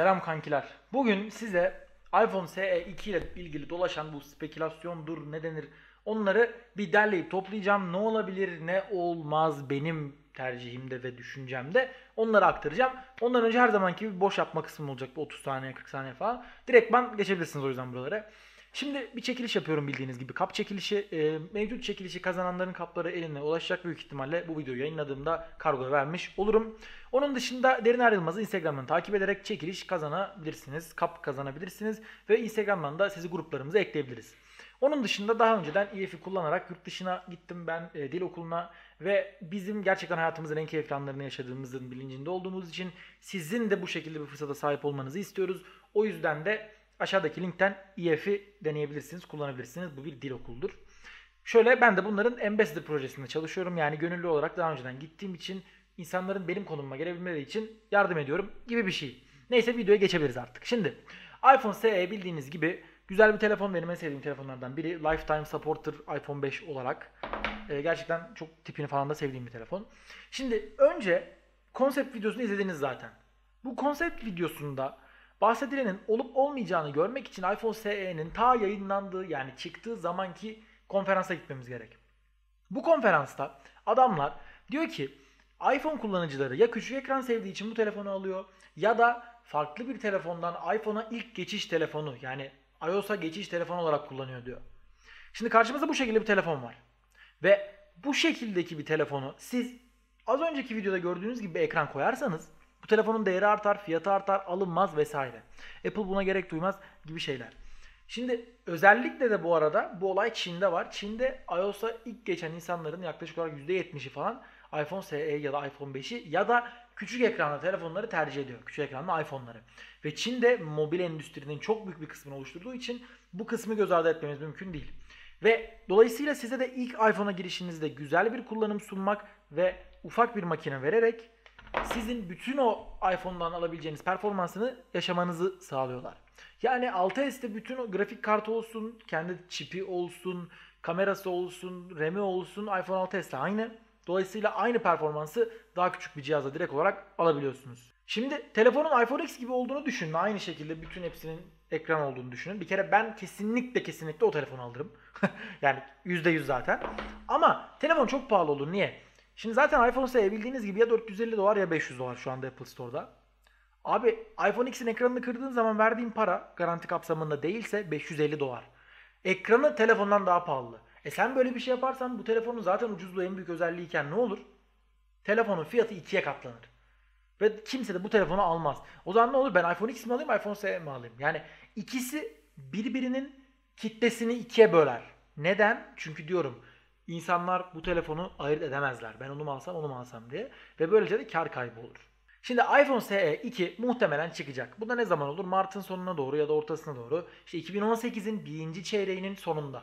Selam kankiler. Bugün size iPhone SE 2 ile ilgili dolaşan bu spekülasyondur ne denir onları bir derleyip toplayacağım. Ne olabilir ne olmaz benim tercihimde ve düşüncemde onları aktaracağım. Ondan önce her zamanki gibi boş yapma kısmım olacak. Bir 30 saniye 40 saniye falan. Direktman geçebilirsiniz o yüzden buralara. Şimdi bir çekiliş yapıyorum bildiğiniz gibi. Kap çekilişi, e, mevcut çekilişi kazananların kapları eline ulaşacak büyük ihtimalle bu videoyu yayınladığımda kargoya vermiş olurum. Onun dışında Derin Er Yılmaz'ı Instagram'dan takip ederek çekiliş kazanabilirsiniz. Kap kazanabilirsiniz ve Instagram'dan da sizi gruplarımıza ekleyebiliriz. Onun dışında daha önceden EF'i kullanarak yurt dışına gittim ben e, dil okuluna ve bizim gerçekten hayatımızın en keyifli anlarını yaşadığımızın bilincinde olduğumuz için sizin de bu şekilde bir fırsata sahip olmanızı istiyoruz. O yüzden de aşağıdaki linkten EF'i deneyebilirsiniz, kullanabilirsiniz. Bu bir dil okuludur. Şöyle ben de bunların Ambassador projesinde çalışıyorum. Yani gönüllü olarak daha önceden gittiğim için insanların benim konumuma gelebilmeleri için yardım ediyorum gibi bir şey. Neyse videoya geçebiliriz artık. Şimdi iPhone SE bildiğiniz gibi güzel bir telefon. Benim en sevdiğim telefonlardan biri. Lifetime Supporter iPhone 5 olarak. Ee, gerçekten çok tipini falan da sevdiğim bir telefon. Şimdi önce konsept videosunu izlediniz zaten. Bu konsept videosunda bahsedilenin olup olmayacağını görmek için iPhone SE'nin ta yayınlandığı yani çıktığı zamanki konferansa gitmemiz gerek. Bu konferansta adamlar diyor ki iPhone kullanıcıları ya küçük ekran sevdiği için bu telefonu alıyor ya da farklı bir telefondan iPhone'a ilk geçiş telefonu yani iOS'a geçiş telefonu olarak kullanıyor diyor. Şimdi karşımızda bu şekilde bir telefon var. Ve bu şekildeki bir telefonu siz az önceki videoda gördüğünüz gibi bir ekran koyarsanız bu telefonun değeri artar, fiyatı artar, alınmaz vesaire. Apple buna gerek duymaz gibi şeyler. Şimdi özellikle de bu arada bu olay Çin'de var. Çin'de iOS'a ilk geçen insanların yaklaşık olarak %70'i falan iPhone SE ya da iPhone 5'i ya da küçük ekranlı telefonları tercih ediyor. Küçük ekranlı iPhone'ları. Ve Çin'de mobil endüstrinin çok büyük bir kısmını oluşturduğu için bu kısmı göz ardı etmemiz mümkün değil. Ve dolayısıyla size de ilk iPhone'a girişinizde güzel bir kullanım sunmak ve ufak bir makine vererek sizin bütün o iPhone'dan alabileceğiniz performansını yaşamanızı sağlıyorlar. Yani 6S'te bütün o grafik kartı olsun, kendi çipi olsun, kamerası olsun, RAM'i olsun iPhone 6s'te aynı. Dolayısıyla aynı performansı daha küçük bir cihaza direkt olarak alabiliyorsunuz. Şimdi telefonun iPhone X gibi olduğunu düşünün. Aynı şekilde bütün hepsinin ekran olduğunu düşünün. Bir kere ben kesinlikle kesinlikle o telefonu alırım. yani %100 zaten. Ama telefon çok pahalı olur. Niye? Şimdi zaten iPhone SE bildiğiniz gibi ya 450 dolar ya 500 dolar şu anda Apple Store'da. Abi iPhone X'in ekranını kırdığın zaman verdiğin para garanti kapsamında değilse 550 dolar. Ekranı telefondan daha pahalı. E sen böyle bir şey yaparsan bu telefonun zaten ucuzluğu en büyük özelliğiyken ne olur? Telefonun fiyatı ikiye katlanır. Ve kimse de bu telefonu almaz. O zaman ne olur? Ben iPhone X mi alayım, iPhone SE mi alayım? Yani ikisi birbirinin kitlesini ikiye böler. Neden? Çünkü diyorum insanlar bu telefonu ayırt edemezler. Ben onu mu alsam onu mu alsam diye. Ve böylece de kar kaybı olur. Şimdi iPhone SE 2 muhtemelen çıkacak. Bu da ne zaman olur? Mart'ın sonuna doğru ya da ortasına doğru. İşte 2018'in birinci çeyreğinin sonunda.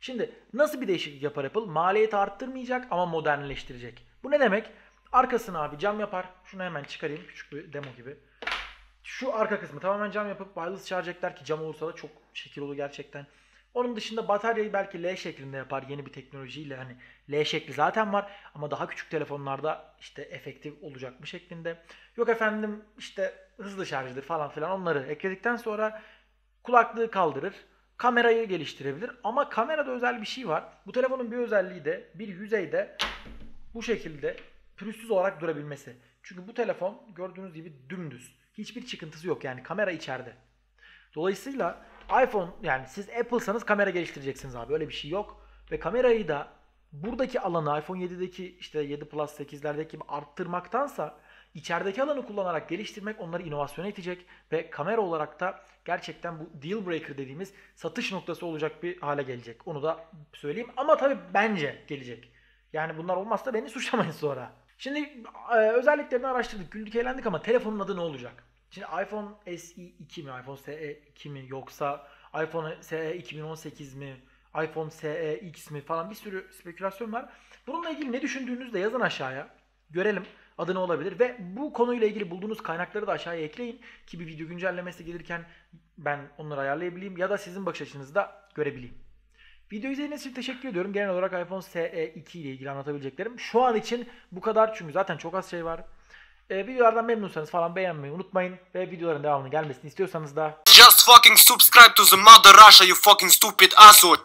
Şimdi nasıl bir değişiklik yapar Apple? Maliyeti arttırmayacak ama modernleştirecek. Bu ne demek? Arkasını abi cam yapar. Şunu hemen çıkarayım. Küçük bir demo gibi. Şu arka kısmı tamamen cam yapıp wireless charge ekler ki cam olursa da çok şekil olur gerçekten. Onun dışında bataryayı belki L şeklinde yapar yeni bir teknolojiyle hani L şekli zaten var ama daha küçük telefonlarda işte efektif olacak mı şeklinde. Yok efendim işte hızlı şarjdır falan filan onları ekledikten sonra kulaklığı kaldırır. Kamerayı geliştirebilir ama kamerada özel bir şey var. Bu telefonun bir özelliği de bir yüzeyde bu şekilde pürüzsüz olarak durabilmesi. Çünkü bu telefon gördüğünüz gibi dümdüz. Hiçbir çıkıntısı yok yani kamera içeride. Dolayısıyla iPhone yani siz Apple'sanız kamera geliştireceksiniz abi. Öyle bir şey yok. Ve kamerayı da buradaki alanı iPhone 7'deki işte 7 Plus 8'lerdeki gibi arttırmaktansa içerideki alanı kullanarak geliştirmek onları inovasyona itecek ve kamera olarak da gerçekten bu deal breaker dediğimiz satış noktası olacak bir hale gelecek. Onu da söyleyeyim ama tabii bence gelecek. Yani bunlar olmazsa beni suçlamayın sonra. Şimdi e, özelliklerini araştırdık, güldük, eğlendik ama telefonun adı ne olacak? Şimdi iPhone SE 2 mi, iPhone SE 2 mi yoksa iPhone SE 2018 mi, iPhone SE X mi falan bir sürü spekülasyon var. Bununla ilgili ne düşündüğünüzü de yazın aşağıya. Görelim adı ne olabilir ve bu konuyla ilgili bulduğunuz kaynakları da aşağıya ekleyin ki bir video güncellemesi gelirken ben onları ayarlayabileyim ya da sizin bakış açınızı da görebileyim. Video izlediğiniz için teşekkür ediyorum. Genel olarak iPhone SE 2 ile ilgili anlatabileceklerim. Şu an için bu kadar çünkü zaten çok az şey var. E, videolardan memnunsanız falan beğenmeyi unutmayın. Ve videoların devamını gelmesini istiyorsanız da Just fucking subscribe to the mother Russia, you fucking stupid asshole.